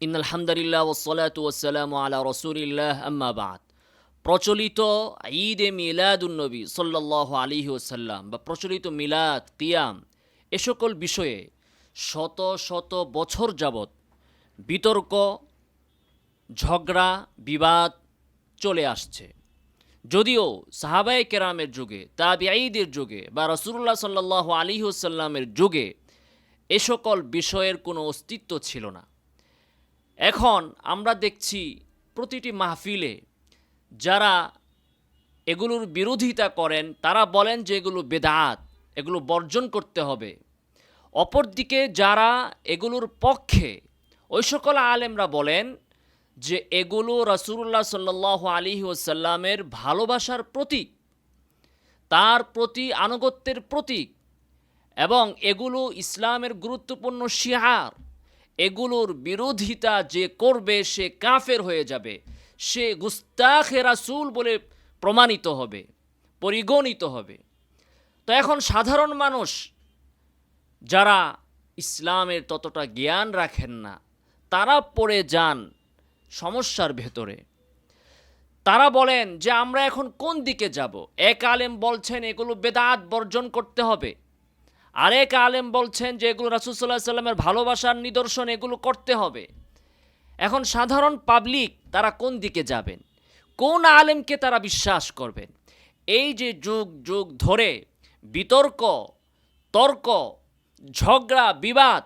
In আলহামদুলিল্লাহ ওসলাত ওসালাম আলা রসুলিল্লাহ প্রচলিত ঈদ মিলাদুন্নবী সাল্লাহ আলী ওসাল্লাম বা প্রচলিত মিলাদ, কিয়াম, এ সকল বিষয়ে শত শত বছর যাবৎ বিতর্ক, ঝগড়া, বিবাদ চলে আসছে। যদিও সাহাবাই কেরামের যুগে তাবিআইদের যুগে বা রসুল্লাহ সাল্লাহ আলী ওসাল্লামের যুগে এ সকল বিষয়ের কোনো অস্তিত্ব ছিল না। এখন আমরা দেখছি প্রতিটি মাহফিলে যারা এগুলোর বিরোধিতা করেন, তারা বলেন যে এগুলো বেদাত, এগুলো বর্জন করতে হবে। অপরদিকে যারা এগুলোর পক্ষে, ওই সকল আলেমরা বলেন যে এগুলো রসুল্লাহ সাল্লাহ আলী ওসাল্লামের ভালোবাসার প্রতীক, তার প্রতি আনুগত্যের প্রতীক এবং এগুলো ইসলামের গুরুত্বপূর্ণ শিহার এগুলোর বিরোধিতা যে করবে সে কাফের হয়ে যাবে। সে গুস্তাখে রাসুল বলে প্রমাণিত হবে, পরিগণিত হবে। তো এখন সাধারণ মানুষ যারা ইসলামের ততটা জ্ঞান রাখেন না, তারা পড়ে যান সমস্যার ভেতরে। তারা বলেন যে আমরা এখন কোন দিকে যাব? এক আলেম বলছেন এগুলো বেদাত বর্জন করতে হবে। আরেক আলেম বলছেন যে এগুলো রাসুসাল্লাহ সাল্লামের ভালোবাসার নিদর্শন, এগুলো করতে হবে। এখন সাধারণ পাবলিক তারা কোন দিকে যাবেন? কোন আলেমকে তারা বিশ্বাস করবেন? এই যে যুগ যুগ ধরে বিতর্ক, তর্ক, ঝগড়া, বিবাদ,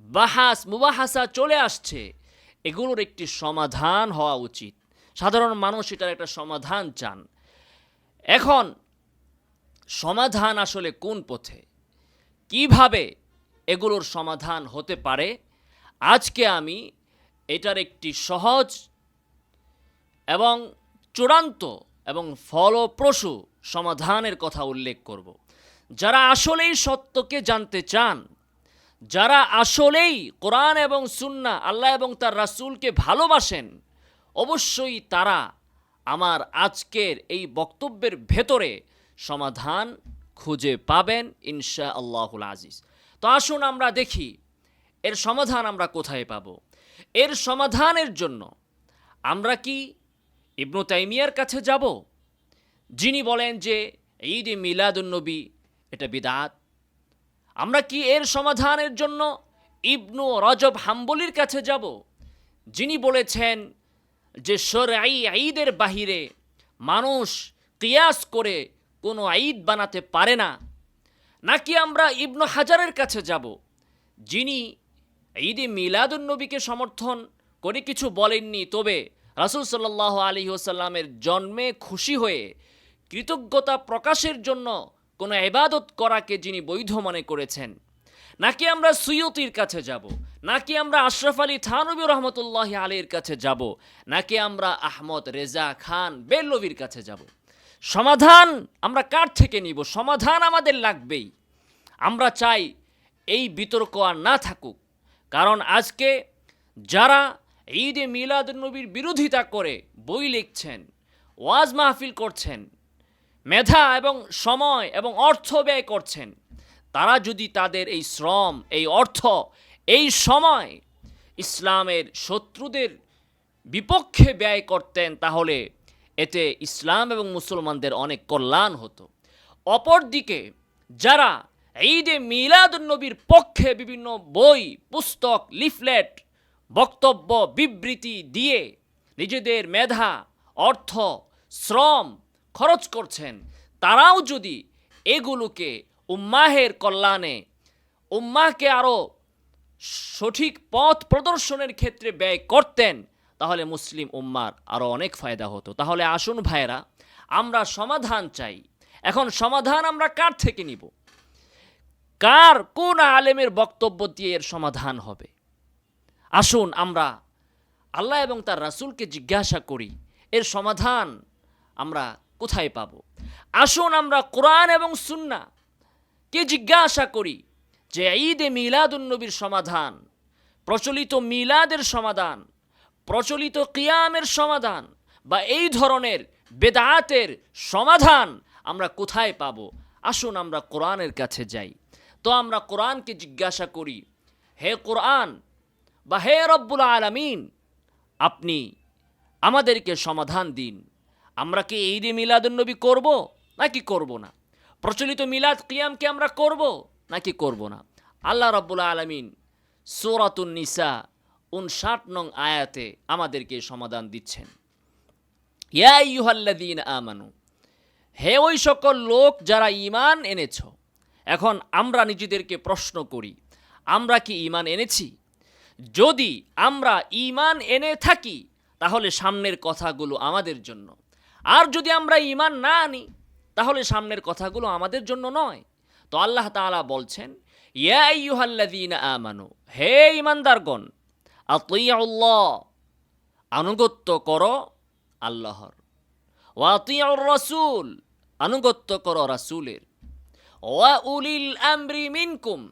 বাহাস, মুবাহাসা চলে আসছে, এগুলোর একটি সমাধান হওয়া উচিত। সাধারণ মানুষ এটার একটা সমাধান চান। এখন সমাধান আসলে কোন পথে? কীভাবে এগুলোর সমাধান হতে পারে? আজকে আমি এটার একটি সহজ এবং চূড়ান্ত এবং ফলপ্রসূ সমাধানের কথা উল্লেখ করব। যারা আসলেই সত্যকে জানতে চান, যারা আসলেই কোরআন এবং সুন্না আল্লাহ এবং তার রাসূলকে ভালোবাসেন, অবশ্যই তারা আমার আজকের এই বক্তব্যের ভেতরে সমাধান খুঁজে পাবেন ইনশা আল্লাহুল আজিজ। তো আসুন আমরা দেখি, এর সমাধান আমরা কোথায় পাব? এর সমাধানের জন্য আমরা কি ইবনু তাইমিয়ার কাছে যাব? যিনি বলেন যে ঈদ মিলাদুন্নবী এটা বিদাত। আমরা কি এর সমাধানের জন্য ইবনু রজব হাম্বলির কাছে যাব? যিনি বলেছেন যে সরাই ঈদের বাহিরে মানুষ কিয়াস করে কোনো ঈদ বানাতে পারে না। নাকি আমরা ইবনু হাজারের কাছে যাব, যিনি ঈদে মিলাদুন্নবীকে সমর্থন করে কিছু বলেননি। তবে রাসুল সাল্লাহ আলী ওসাল্লামের জন্মে খুশি হয়ে কৃতজ্ঞতা প্রকাশের জন্য কোনো এবাদত করাকে যিনি বৈধ মনে করেছেন, নাকি আমরা সুয়তির কাছে যাব, নাকি আমরা আশরাফ আলী থানবী রহমতুল্লাহ আলীর কাছে যাব, নাকি আমরা আহমদ রেজা খান বেল্লবীর কাছে যাব? সমাধান আমরা কার থেকে নিব? সমাধান আমাদের লাগবেই। আমরা চাই এই বিতর্ক আর না থাকুক। কারণ আজকে যারা ঈদে মিলাদুন্নবীর বিরোধিতা করে বই লিখছেন, ওয়াজ মাহফিল করছেন, মেধা এবং সময় এবং অর্থ ব্যয় করছেন, তারা যদি তাদের এই শ্রম, এই অর্থ, এই সময় ইসলামের শত্রুদের বিপক্ষে ব্যয় করতেন তাহলে এতে ইসলাম এবং মুসলমানদের অনেক কল্যাণ হতো। অপরদিকে, যারা ঈদে মিলাদুন্নবীর পক্ষে বিভিন্ন বই, পুস্তক, লিফলেট, বক্তব্য, বিবৃতি দিয়ে নিজেদের মেধা, অর্থ, শ্রম খরচ করছেন, তারাও যদি এগুলোকে উম্মাহের কল্যাণে, উম্মাহকে আরও সঠিক পথ প্রদর্শনের ক্ষেত্রে ব্যয় করতেন তাহলে মুসলিম উম্মার আরও অনেক ফায়দা হতো। তাহলে আসুন ভাইরা আমরা সমাধান চাই। এখন সমাধান আমরা কার থেকে নিব? কার কোন আলেমের বক্তব্য দিয়ে এর সমাধান হবে? আসুন আমরা আল্লাহ এবং তার রাসূলকে জিজ্ঞাসা করি, এর সমাধান আমরা কোথায় পাব? আসুন আমরা কোরআন এবং সুন্না কে জিজ্ঞাসা করি যে ঈদে মিলাদুন্নবীর সমাধান, প্রচলিত মিলাদের সমাধান প্রচলিত কিয়ামের সমাধান বা এই ধরনের বেদাতের সমাধান আমরা কোথায় পাব? আসুন আমরা কোরআনের কাছে যাই। তো আমরা কোরআনকে জিজ্ঞাসা করি, হে কোরআন বা হে রব্বুল আলামিন, আপনি আমাদেরকে সমাধান দিন। আমরা কি এই ঈদে মিলাদুন্নবী করব নাকি করব না? প্রচলিত মিলাদ কিয়ামকে আমরা করব নাকি করব না? আল্লাহ রব্বুল আলমিন নিসা উনষাট নং আয়াতে আমাদেরকে সমাধান দিচ্ছেন। ইয়া ইউহাল্লাদিন আমানু, হে ওই সকল লোক যারা ঈমান এনেছ, এখন আমরা নিজেদেরকে প্রশ্ন করি, আমরা কি ঈমান এনেছি? যদি আমরা ঈমান এনে থাকি, তাহলে সামনের কথাগুলো আমাদের জন্য। আর যদি আমরা ঈমান না আনি, তাহলে সামনের কথাগুলো আমাদের জন্য নয়। তো আল্লাহ তাআলা বলছেন, ইয়া আইয়ুহাল্লাযীনা আমানু, হে ঈমানদারগণ আতিউল্লাহ, আনুগত্য করো আল্লাহর। ওয়াতিউর রাসূল, আনুগত্য করো রাসূলের। ওয়া উলিল আমরি মিনকুম,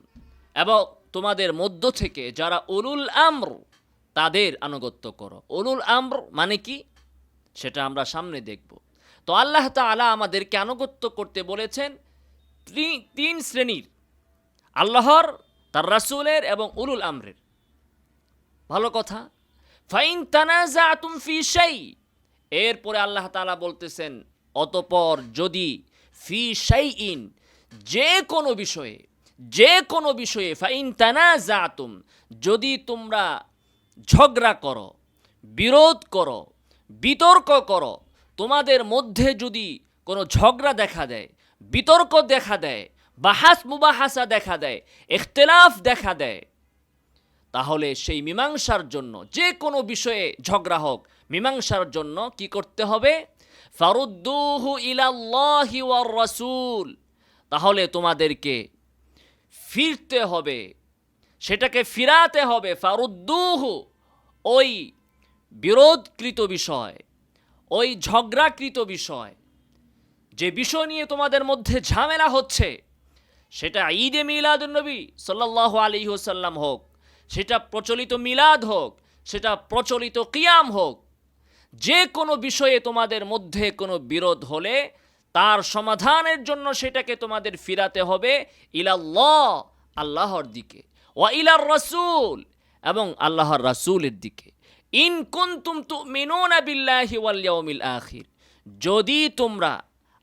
এবং তোমাদের মধ্য থেকে যারা উলুল আমর, তাদের আনুগত্য করো। উলুল আমর মানে কি? সেটা আমরা সামনে দেখব। তো আল্লাহ তাআলা আমাদেরকে আনুগত্য করতে বলেছেন তিন শ্রেণির, আল্লাহর, তার রাসূলের এবং উলুল আমরের। ভালো কথা। ফাইন তানাজাতুম ফি শাই। এরপরে আল্লাহ তাআলা বলতেছেন, অতপর যদি ফি সেই শাইইন যে কোনো বিষয়ে যে কোনো বিষয়ে ফাইন তানাজাতুম, যদি তোমরা ঝগড়া করো, বিরোধ করো, বিতর্ক করো, তোমাদের মধ্যে যদি কোনো ঝগড়া দেখা দেয়, বিতর্ক দেখা দেয় বাহাস মুবাহাসা দেখা দেয়, ইখতিলাফ দেখা দেয় তাহলে সেই মীমাংসার জন্য, যে কোনো বিষয়ে ঝগড়া হোক, মীমাংসার জন্য কি করতে হবে? ফারুদ্দুহু ইলাল্লাহি ওয়ার রাসূল। তাহলে তোমাদেরকে ফিরতে হবে, সেটাকে ফিরাতে হবে ফারুদ্দুহু। ওই বিরোধকৃত বিষয়, ওই ঝগড়াকৃত বিষয়, যে বিষয় নিয়ে তোমাদের মধ্যে ঝামেলা হচ্ছে, সেটা ঈদে মিলাদুন্নবী সাল্লাল্লাহু আলাইহি ওসাল্লাম হোক সেটা প্রচলিত মিলাদ হোক, সেটা প্রচলিত কিয়াম হোক, যে কোনো বিষয়ে তোমাদের মধ্যে কোনো বিরোধ হলে তার সমাধানের জন্য সেটাকে তোমাদের ফিরাতে হবে ইলাল্লাহ, আল্লাহর দিকে, ওয়া ইলার রাসূল এবং আল্লাহর রাসূলের দিকে। ইন তু তুমিনুনা বিল্লাহি ওয়াল ইয়াউমিল আখির। যদি তোমরা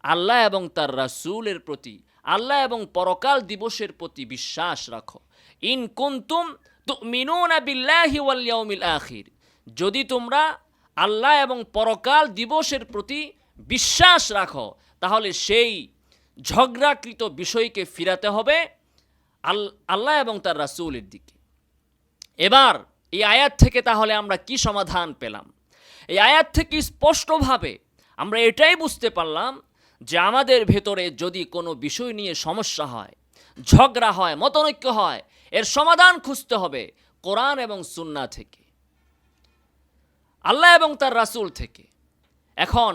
আল্লাহ এবং তার রাসূলের প্রতি, আল্লাহ এবং পরকাল দিবসের প্রতি বিশ্বাস রাখো, ইন কুনতুম তুমিনুনা বিল্লাহি ওয়াল ইয়াউমিল আখির। যদি তোমরা আল্লাহ এবং পরকাল দিবসের প্রতি বিশ্বাস রাখো, তাহলে সেই ঝগড়াকৃত বিষয়কে ফিরাতে হবে আল- আল্লাহ এবং তার রাসূলের দিকে। এবার এই আয়াত থেকে তাহলে আমরা কি সমাধান পেলাম? এই আয়াত থেকে স্পষ্টভাবে আমরা এটাই বুঝতে পারলাম যে আমাদের ভেতরে যদি কোনো বিষয় নিয়ে সমস্যা হয়, ঝগড়া হয়, মতনৈক্য হয় এর সমাধান খুঁজতে হবে কোরআন এবং সুন্না থেকে, আল্লাহ এবং তার রাসুল থেকে। এখন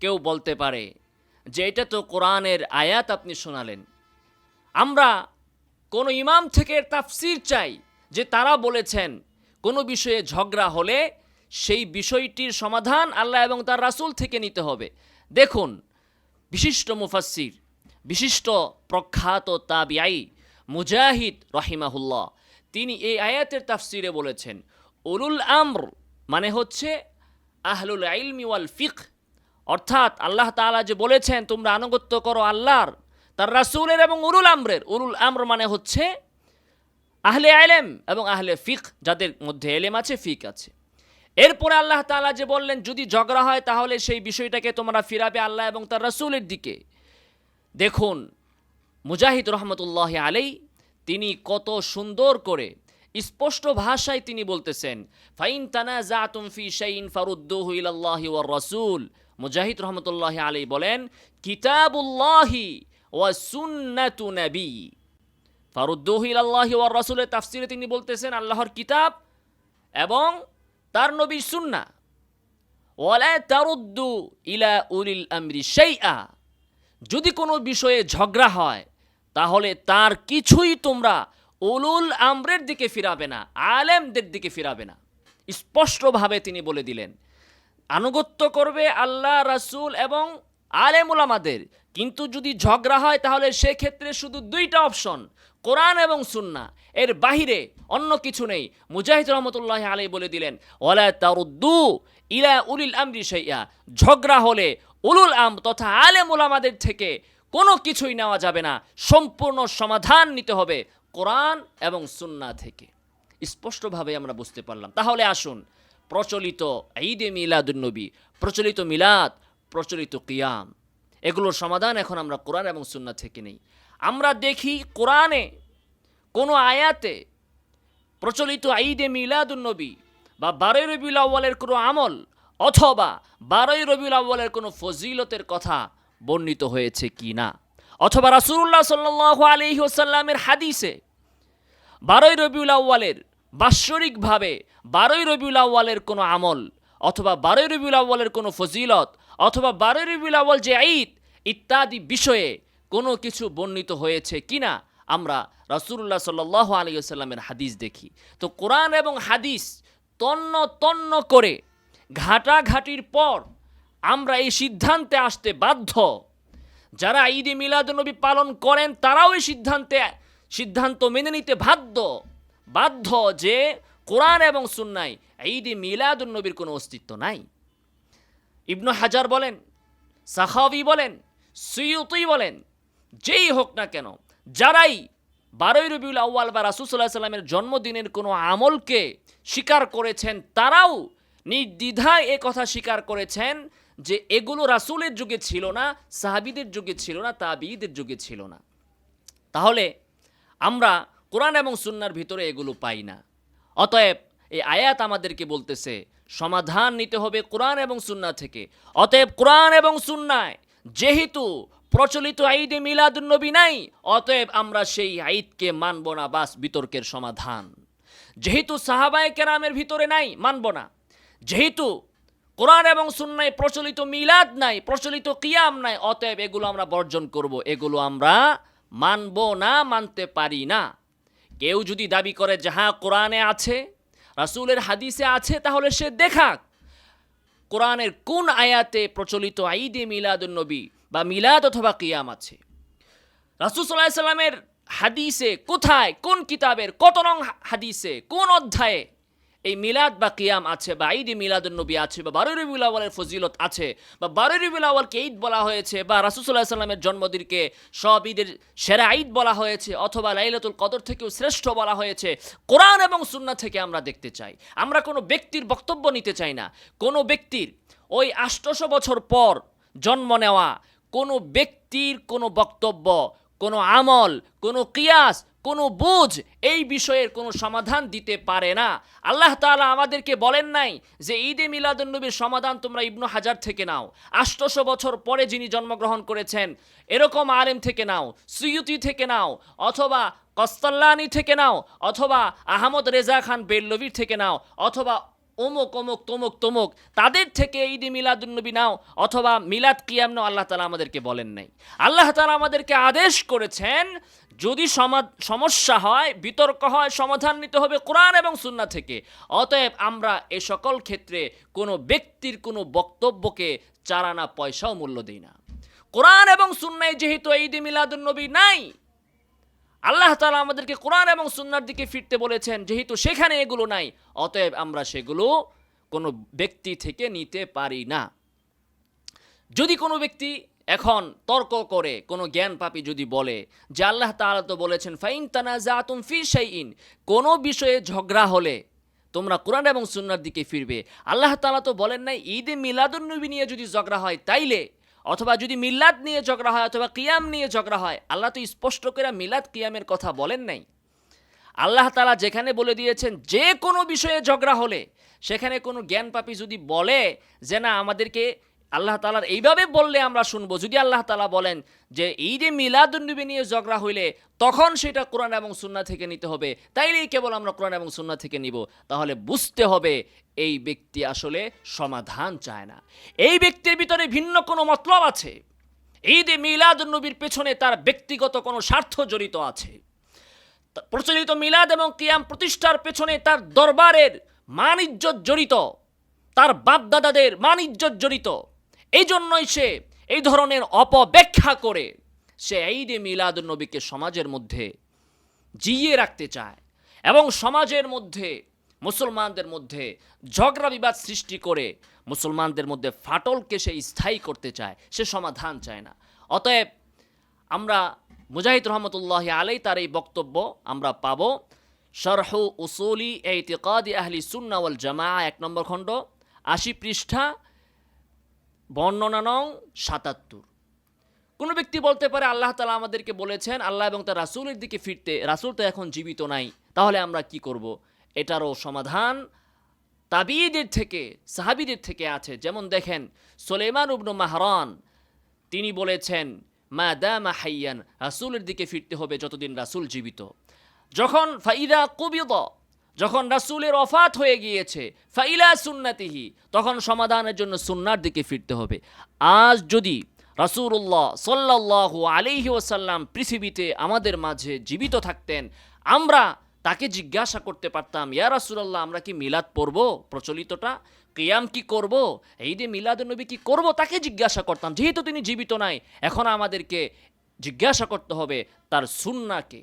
কেউ বলতে পারে যে এটা তো কোরআনের আয়াত আপনি শোনালেন। আমরা কোনো ইমাম থেকে তাফসির চাই যে তারা বলেছেন কোনো বিষয়ে ঝগড়া হলে সেই বিষয়টির সমাধান আল্লাহ এবং তার রাসুল থেকে নিতে হবে। দেখুন, বিশিষ্ট মুফাসসির, বিশিষ্ট প্রখ্যাত তাবিআই মুজাহিদ রহিমাহুল্লাহ। তিনি এই আয়াতের তাফসিরে বলেছেন, উলুল আমর মানে হচ্ছে আহলুল ইলমি ওয়াল ফিক অর্থাৎ আল্লাহ তাআলা যে বলেছেন, তোমরা আনুগত্য করো আল্লাহর, তার রাসূলের এবং উরুল আমরের। উরুল আমর মানে হচ্ছে আহলে আলেম এবং আহলে ফিক যাদের মধ্যে এলেম আছে ফিক আছে। এরপরে আল্লাহ তাআলা যে বললেন, যদি ঝগড়া হয়, তাহলে সেই বিষয়টাকে তোমরা ফিরাবে আল্লাহ এবং তার রাসূলের দিকে। দেখুন মুজাহিদ রহমতুল্লাহ আলাই তিনি কত সুন্দর করে স্পষ্ট ভাষায় তিনি বলতেছেন, ফাইন তানা জাতুম ফি শাইন ফারুদ্দুহু রাসূল। মুজাহিদ রহমতুল্লাহ আলাই বলেন, কিতাবুল্লাহি ওয়া সুন্নাতু নবী। ফারুদ্দুহু তাফসিরে তিনি বলতেছেন, আল্লাহর কিতাব এবং তার নবী সুন্না ওয়ালা তারুদ্দু ইলা উলিল আমরি শাইআ। যদি কোনো বিষয়ে ঝগড়া হয় তাহলে তার কিছুই তোমরা উলুল আমরের দিকে ফিরাবে না, আলেমদের দিকে ফিরাবে না। স্পষ্টভাবে তিনি বলে দিলেন, আনুগত্য করবে আল্লাহ, রাসূল এবং আলেম ওলামাদের কিন্তু যদি ঝগড়া হয় তাহলে সেক্ষেত্রে শুধু দুইটা অপশন, কোরআন এবং সুন্না। এর বাহিরে অন্য কিছু নেই। মুজাহিদ রহমতুল্লাহ আলী বলে দিলেন, ওয়ালা তারুদ্দু ইলা উলিল আমরি শাইয়া ঝগড়া হলে উলুল আম তথা আলেম উলামাদের থেকে কোনো কিছুই নেওয়া যাবে না। সম্পূর্ণ সমাধান নিতে হবে কোরআন এবং সুন্না থেকে। স্পষ্টভাবে আমরা বুঝতে পারলাম। তাহলে আসুন, প্রচলিত ঈদে মিলাদুন্নবী প্রচলিত মিলাদ, প্রচলিত কিয়াম। এগুলোর সমাধান এখন আমরা কোরআন এবং সুন্না থেকে নেই। আমরা দেখি কোরআনে কোনো আয়াতে প্রচলিত ঈদে মিলাদুন্নবী বা বারোই রবিউল আউ্বালের কোনো আমল অথবা বারোই রবিউল আউ্বালের কোনো ফজিলতের কথা বর্ণিত হয়েছে কি না অথবা রাসুল্লাহ সাল্লাহ আলহি ওসাল্লামের হাদিসে বারোই রবিউল আউ্বালের বাৎসরিকভাবে বারোই রবিউল আউ্বালের কোনো আমল অথবা বারোই রবিউল আউ্বালের কোনো ফজিলত অথবা বারোই রবিউল আউ্বাল যে ঈদ, ইত্যাদি বিষয়ে কোনো কিছু বর্ণিত হয়েছে কি না আমরা রাসুল্লাহ সাল্লাহ আলিয়াল্লামের হাদিস দেখি। তো কোরআন এবং হাদিস তন্ন তন্ন করে ঘাটাঘাটির পর আমরা এই সিদ্ধান্তে আসতে বাধ্য। যারা ঈদে মিলাদুনবী পালন করেন, তারাও এই সিদ্ধান্তে, সিদ্ধান্ত মেনে নিতে বাধ্য। বাধ্য যে কোরআন এবং সুন্নায় ঈদে মিলাদুন্নবীর কোনো অস্তিত্ব নাই। ইবনু হাজার বলেন সাখাবি বলেন সুয়ুতুই বলেন, যেই হোক না কেন, যারাই বারোই রবিউল আউ্য়াল বা রাসুসাল্লাহ সাল্লামের জন্মদিনের কোনো আমলকে স্বীকার করেছেন, তারাও নির্দ্বিধায় এ কথা স্বীকার করেছেন যে এগুলো রাসুলের যুগে ছিল না, সাহাবিদের যুগে ছিল না তাবিদের যুগে ছিল না। তাহলে আমরা কোরআন এবং সুন্নার ভিতরে এগুলো পাই না। অতএব এই আয়াত আমাদেরকে বলতেছে, সমাধান নিতে হবে কোরআন এবং সুন্না থেকে। অতএব কোরআন এবং সুন্নায় যেহেতু প্রচলিত ঈদে মিলাদুন্নবী নাই, অতএব আমরা সেই ঈদকে মানব না, বাস বিতর্কের সমাধান। যেহেতু সাহাবায় কেরামের ভিতরে নাই, মানব না। যেহেতু কোরআন এবং সুন্নায় প্রচলিত মিলাদ নাই, প্রচলিত কিয়াম নাই, অতএব এগুলো আমরা বর্জন করব, এগুলো আমরা মানব না, মানতে পারি না। কেউ যদি দাবি করে যাহা কোরআনে আছে, রাসূলের হাদিসে আছে, তাহলে সে দেখাক, কোরআনের কোন আয়াতে প্রচলিত ঈদে মিলাদুন্নবী বা মিলাদ অথবা কিয়াম আছে। রাসূল আলাইহি সাল্লামের হাদিসে কোথায়, কোন কিতাবের, কত নং হাদিসে, কোন অধ্যায়ে এই মিলাদ বা কিয়াম আছে, বা ঈদ মিলাদুল নবী আছে, বা বারোই রবিউল আওয়ালের ফজিলত আছে, বা বারোই রবিউল আওয়ালকে ঈদ বলা হয়েছে, বা রাসুসাল্লাহ সাল্লামের জন্মদিনকে সব ঈদের সেরা ঈদ বলা হয়েছে, অথবা লাইলাতুল কদর থেকেও শ্রেষ্ঠ বলা হয়েছে, কোরআন এবং সুন্না থেকে আমরা দেখতে চাই। আমরা কোনো ব্যক্তির বক্তব্য নিতে চাই না। কোনো ব্যক্তির ওই আষ্টশো বছর পর জন্ম নেওয়া, কোনো ব্যক্তির কোনো বক্তব্য, কোনো আমল, কোনো কিয়াস কোনো বোঝ এই বিষয়ের কোনো সমাধান দিতে পারে না। আল্লাহ তালা আমাদেরকে বলেন নাই যে ঈদে মিলাদুন্নবীর সমাধান তোমরা ইবনু হাজার থেকে নাও। আষ্টশো বছর পরে যিনি জন্মগ্রহণ করেছেন, এরকম আলেম থেকে নাও, সুয়ুতি থেকে নাও, অথবা কস্তল্লানি থেকে নাও, অথবা আহমদ রেজা খান বেল্লবীর থেকে নাও, অথবা অমুক অমুক, তমুক তমুক, তাদের থেকে ঈদে মিলাদুন্নবী নাও, অথবা মিলাদ কিয়াম নাও আল্লাহ তালা আমাদেরকে বলেন নাই। আল্লাহ তালা আমাদেরকে আদেশ করেছেন যদি সমা- সমস্যা হয়, বিতর্ক হয় সমাধান নিতে হবে কোরআন এবং সুন্না থেকে। অতএব আমরা এ সকল ক্ষেত্রে কোনো ব্যক্তির কোনো বক্তব্যকে চারানা পয়সাও মূল্য দিই না। কোরআন এবং সুন্নায় যেহেতু ঈদে মিলাদুন্নবী নাই, আল্লাহ তালা আমাদেরকে কোরআন এবং সুন্নার দিকে ফিরতে বলেছেন, যেহেতু সেখানে এগুলো নাই, অতএব আমরা সেগুলো কোনো ব্যক্তি থেকে নিতে পারি না। যদি কোনো ব্যক্তি এখন তর্ক করে কোনো জ্ঞান পাপি যদি বলে যে আল্লাহ তাআলা তো বলেছেন, ফাইন তানা জাতুম ফি শাইইন কোনো বিষয়ে ঝগড়া হলে তোমরা কোরআন এবং সুন্নার দিকে ফিরবে। আল্লাহ তালা তো বলেন নাই, ঈদে মিলাদুন্নবী নিয়ে যদি ঝগড়া হয় তাইলে, অথবা যদি মিলাদ নিয়ে ঝগড়া হয় অথবা কিয়াম নিয়ে ঝগড়া হয়, আল্লাহ তো স্পষ্ট করে মিলাদ কিয়ামের কথা বলেন নাই। আল্লাহ তালা যেখানে বলে দিয়েছেন, যে কোনো বিষয়ে ঝগড়া হলে, সেখানে কোনো জ্ঞান পাপি যদি বলে যে না, আমাদেরকে আল্লাহ তালার এইভাবে বললে আমরা শুনব। যদি আল্লাহ তালা বলেন যে, এই ঈদে মিলাদুন্নবী নিয়ে ঝগড়া হইলে, তখন সেটা কোরআন এবং সুন্না থেকে নিতে হবে। তাইলেই কেবল আমরা কোরআন এবং সুন্না থেকে নিব। তাহলে বুঝতে হবে, এই ব্যক্তি আসলে সমাধান চায় না। এই ব্যক্তির ভিতরে ভিন্ন কোনো মতলব আছে? ঈদে মিলাদুন্নবীর পেছনে তার ব্যক্তিগত কোনো স্বার্থ জড়িত আছে? প্রচলিত মিলাদ এবং কিয়াম প্রতিষ্ঠার পেছনে তার দরবারের মান ইজ্জত জড়িত। তার বাপদাদাদের মান ইজ্জত জড়িত। এই জন্যই সে এই ধরনের অপব্যাখ্যা করে সে ঈদে মিলাদ নবীকে সমাজের মধ্যে জিইয়ে রাখতে চায় এবং সমাজের মধ্যে, মুসলমানদের মধ্যে ঝগড়া বিবাদ সৃষ্টি করে মুসলমানদের মধ্যে ফাটলকে সে স্থায়ী করতে চায়, সে সমাধান চায় না। অতএব আমরা মুজাহিদ রহমতুল্লাহ আলাই তার এই বক্তব্য আমরা পাব। শরহু উসুলি এইতিকাদি আহলি সুন্না জামা এক নম্বর খণ্ড, আশি পৃষ্ঠা। বর্ণনা নং সাতাত্তর। কোনো ব্যক্তি বলতে পারে আল্লাহ তালা আমাদেরকে বলেছেন, আল্লাহ এবং তার রাসুলের দিকে ফিরতে, রাসুল তো এখন জীবিত নাই, তাহলে আমরা কি করব? এটারও সমাধান তাবিদের থেকে, সাহাবিদের থেকে আছে। যেমন দেখেন সোলেমান উবনু মাহরান, তিনি বলেছেন, মা দামা হাইয়ান রাসুলের দিকে ফিরতে হবে যতদিন রাসুল জীবিত। যখন ফাইদা কুবিদ যখন রাসুলের অফাত হয়ে গিয়েছে, ফাইলা সুন্নাতিহি, তখন সমাধানের জন্য সুন্নার দিকে ফিরতে হবে। আজ যদি রাসূলুল্লাহ সাল্লাল্লাহু আলাইহি ওসাল্লাম পৃথিবীতে আমাদের মাঝে জীবিত থাকতেন, আমরা তাকে জিজ্ঞাসা করতে পারতাম, ইয়া রাসূলুল্লাহ, আমরা কি মিলাদ পড়ব প্রচলিতটা? কিয়াম কি করব? এই যে মিলাদ নবী কি করব? তাকে জিজ্ঞাসা করতাম। যেহেতু তিনি জীবিত নাই, এখন আমাদেরকে জিজ্ঞাসা করতে হবে তার সুন্নাকে।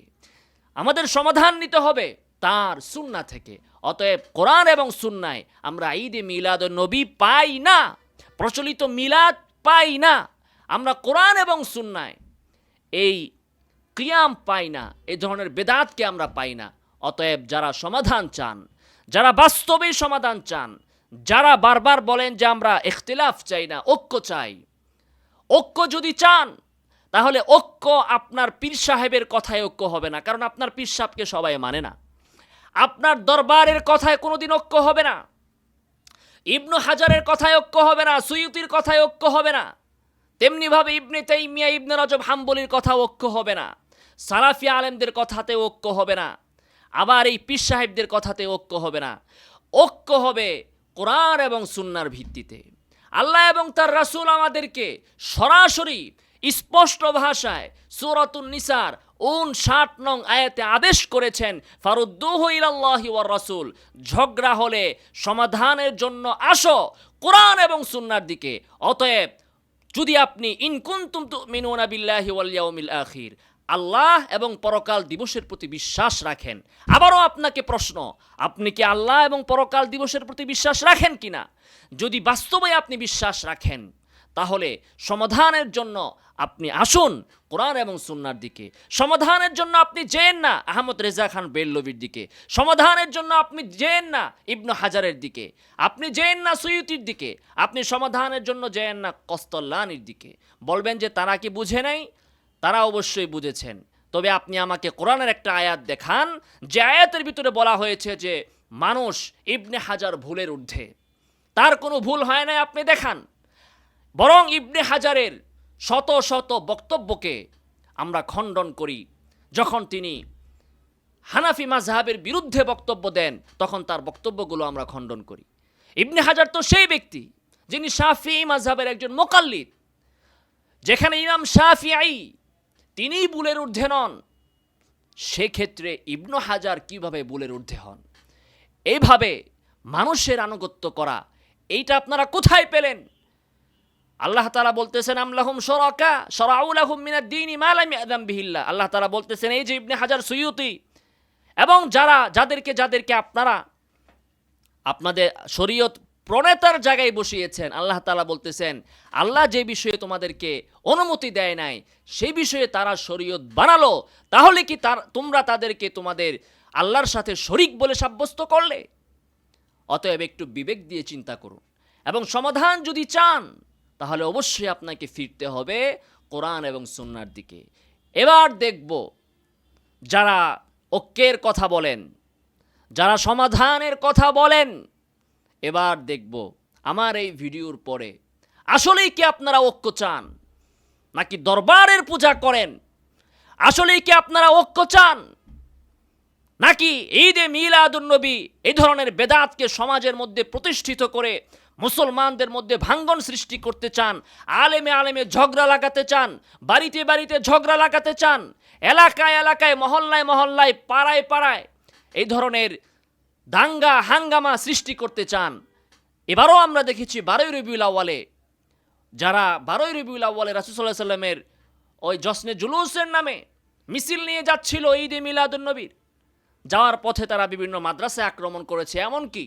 আমাদের সমাধান নিতে হবে। তার সুন্না থেকে। অতএব কোরআন এবং সুন্নায় আমরা ঈদে মিলাদ নবী পাই না, প্রচলিত মিলাদ পাই না, আমরা কোরআন এবং সুন্নায় এই কিয়াম পাই না এ ধরনের বেদাতকে আমরা পাই না। অতএব যারা সমাধান চান, যারা বাস্তবে সমাধান চান, যারা বারবার বলেন যে আমরা ইখতিলাফ চাই না, ঐক্য চাই, ঐক্য যদি চান, তাহলে ঐক্য আপনার পীর সাহেবের কথায় ঐক্য হবে না, কারণ আপনার পীর সাহেবকে সবাই মানে না। আপনার দরবারের কথায় কোনোদিন ঐক্য হবে না। ইবনু হাজারের কথায় ঐক্য হবে না সুইতির কথায় ঐক্য হবে না। তেমনিভাবে ইবনে তাইমিয়া, ইবনে রজব, হাম্বলির কথা ঐক্য হবে না। সালাফি আলেমদের কথাতে ঐক্য হবে না। আবার এই পীর সাহেবদের কথাতে ঐক্য হবে না। ঐক্য হবে কোরআন এবং সুন্নার ভিত্তিতে। আল্লাহ এবং তার রাসূল আমাদেরকে সরাসরি স্পষ্ট ভাষায় সূরাতুন নিসার উন ষাট নং আয়াতে আদেশ করেছেন, ফারুদ্দুহ ইলাল্লাহি ওয়ার রাসূল, ঝগড়া হলে সমাধানের জন্য আসো কোরআন এবং সুন্নার দিকে। অতএব যদি আপনি ইনকুন্তুম তুমিনুনা বিল্লাহি ওয়াল আখির, আল্লাহ এবং পরকাল দিবসের প্রতি বিশ্বাস রাখেন। আবারও আপনাকে প্রশ্ন, আপনি কি আল্লাহ এবং পরকাল দিবসের প্রতি বিশ্বাস রাখেন কিনা? যদি বাস্তবে আপনি বিশ্বাস রাখেন, তাহলে সমাধানের জন্য আপনি আসুন কোরআন এবং সুন্নার দিকে। সমাধানের জন্য আপনি যেন না আহমদ রেজা খান বেল্লবির দিকে। সমাধানের জন্য আপনি যেন না ইবনু হাজারের দিকে। আপনি যেন না সৈয়তির দিকে। আপনি সমাধানের জন্য যেন না কস্তল্লানির দিকে। বলবেন যে তারা কি বুঝে নাই? তারা অবশ্যই বুঝেছেন। তবে আপনি আমাকে কোরআনের একটা আয়াত দেখান, যে আয়াতের ভিতরে বলা হয়েছে যে মানুষ ইবনে হাজার ভুলের ঊর্ধ্বে। তার কোনো ভুল হয় নাই, আপনি দেখান। বরং ইবনে হাজারের শত শত বক্তব্যকে আমরা খণ্ডন করি। যখন তিনি হানাফি মাজহাবের বিরুদ্ধে বক্তব্য দেন, তখন তার বক্তব্যগুলো আমরা খণ্ডন করি। ইবনে হাজার তো সেই ব্যক্তি, যিনি শাফি মাজহাবের একজন মোকাল্লিদ, যেখানে ইমাম শাফি আই তিনিই বুলের ঊর্ধ্বে নন। সেক্ষেত্রে ইবনু হাজার কীভাবে বুলের ঊর্ধ্বে হন? এইভাবে মানুষের আনুগত্য করা, এইটা আপনারা কোথায় পেলেন? আল্লাহ তালা বলতেছেন আমলাহুম সরাকা সরাউলাহুম মিনাদ দীনি মা লাম ইয়াদাম বিহিল্লাহ। আল্লাহ তালা বলতেছেন, এই যে ইবনে হাজার সুয়ুতি এবং যারা, যাদেরকে যাদেরকে আপনারা, আপনাদের শরীয়ত প্রণেতার জায়গায় বসিয়েছেন, আল্লাহ তালা বলতেছেন, আল্লাহ যে বিষয়ে তোমাদেরকে অনুমতি দেয় নাই, সেই বিষয়ে তারা শরীয়ত বানালো, তাহলে কি তার, তোমরা তাদেরকে তোমাদের আল্লাহর সাথে শরিক বলে সাব্যস্ত করলে? অতএব একটু বিবেক দিয়ে চিন্তা করুন এবং সমাধান যদি চান তাহলে অবশ্যই আপনাকে ফিরতে হবে কোরআন এবং সুন্নার দিকে। এবার দেখব যারা ঐক্যের কথা বলেন, যারা সমাধানের কথা বলেন, এবার দেখব আমার এই ভিডিওর পরে আসলেই কি আপনারা ঐক্য চান, নাকি দরবারের পূজা করেন? আসলেই কি আপনারা ঐক্য চান, নাকি ঈদে মিলাদুন্নবী এই ধরনের বেদাতকে সমাজের মধ্যে প্রতিষ্ঠিত করে মুসলমানদের মধ্যে ভাঙ্গন সৃষ্টি করতে চান, আলেমে আলেমে ঝগড়া লাগাতে চান, বাড়িতে বাড়িতে ঝগড়া লাগাতে চান, এলাকায় এলাকায়, মহল্লায় মহল্লায়, পাড়ায় পাড়ায় এই ধরনের দাঙ্গা, হাঙ্গামা সৃষ্টি করতে চান। এবারও আমরা দেখেছি বারোই রবিউল আওয়ালে যারা বারোই রবিউল আওয়ালে রাসুসাল্লাহ সাল্লামের ওই জশ্নে জুলুসের নামে মিছিল নিয়ে যাচ্ছিল ঈদে মিলাদুন্নবীর যাওয়ার পথে তারা বিভিন্ন মাদ্রাসায় আক্রমণ করেছে। এমনকি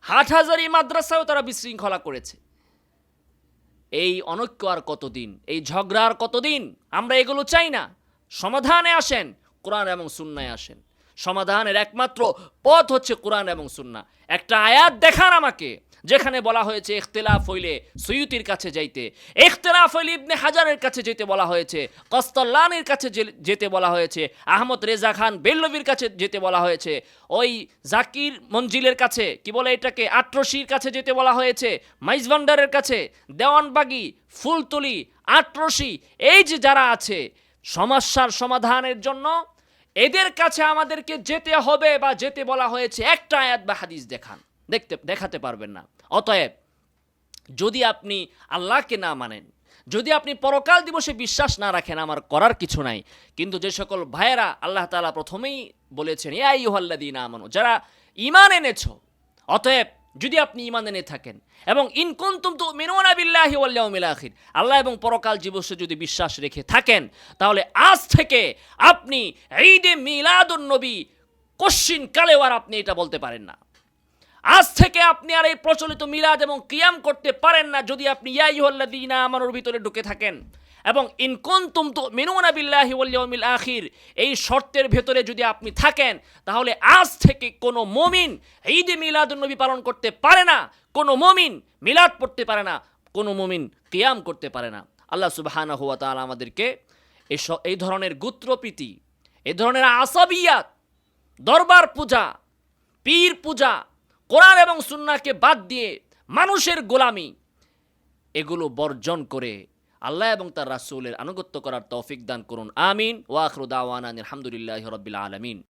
হাটহাজারি মাদ্রাসাও তারা বিশৃঙ্খলা করেছে। এই অনৈক্য আর কতদিন? এই ঝগড়া আর কতদিন? আমরা এগুলো চাই না। সমাধানে আসেন, কোরআন এবং সুন্নায় আসেন। সমাধানের একমাত্র পথ হচ্ছে কোরআন এবং সুন্না। একটা আয়াত দেখান আমাকে। যেখানে বলা হয়েছে, ইখতিলাফ হইলে সৈয়তির কাছে যাইতে। ইখতিলাফ হইলে ইবনে হাজারের কাছে যেতে বলা হয়েছে। কস্তল্লানের কাছে যেতে বলা হয়েছে। আহমদ রেজা খান বেল্লবির কাছে যেতে বলা হয়েছে। ওই জাকির মঞ্জিলের কাছে। কি বলে এটাকে? আট্রসির কাছে যেতে বলা হয়েছে। মাইজভান্ডারের কাছে। দেওয়ানবাগি, ফুলতলি আট্রসি এই যে যারা আছে, সমস্যার সমাধানের জন্য এদের কাছে আমাদেরকে যেতে হবে বা যেতে বলা হয়েছে। একটা আয়াত বা হাদিস দেখান। দেখতে, দেখাতে পারবেন না। অতএব, যদি আপনি আল্লাহকে না মানেন, যদি আপনি পরকাল দিবসে বিশ্বাস না রাখেন, আমার করার কিছু নাই। কিন্তু যে সকল ভাইয়েরা আল্লাহ তাআলা প্রথমেই বলেছেন এ আই ইউহাল্লাদিন আমানু যারা ঈমান এনেছ, অতএব যদি আপনি ঈমান এনে থাকেন, এবং ইনকুন্তুম তো মিনুনা বিল্লাহি ওয়াল ইয়াউমিল আখির, আল্লাহ এবং পরকাল দিবসে যদি বিশ্বাস রেখে থাকেন, তাহলে আজ থেকে আপনি ঈদে মিলাদুন নবী কশ্চিন কালেও আর আপনি এটা বলতে পারেন না। আজ থেকে আপনি আর এই প্রচলিত মিলাদ এবং কিয়াম করতে পারেন না যদি আপনি ইয়াইহল্লাদিনা আমানোর ভিতরে ঢুকে থাকেন। এবং ইনকুন্তুম তো মিনুনা বিল্লাহি ওয়াল ইয়াউমিল আখির, এই শর্তের ভেতরে যদি আপনি থাকেন, তাহলে আজ থেকে কোনো মমিন ঈদে মিলাদুন নবী পালন করতে পারে না, কোনো মমিন মিলাদ পড়তে পারে না, কোনো মমিন কিয়াম করতে পারে না। আল্লাহ সুবহানাহু ওয়া তাআলা আমাদেরকে এই ধরনের গুত্রপ্রীতি এই ধরনের আসাবিয়াত, দরবার পূজা, পীর পূজা কোরআন এবং সুন্নাকে বাদ দিয়ে মানুষের গোলামি, এগুলো বর্জন করে আল্লাহ এবং তার রাসুলের আনুগত্য করার তৌফিক দান করুন। আমিন। ওয়াখরু আলহামদুলিল্লাহ রবিল আলামিন।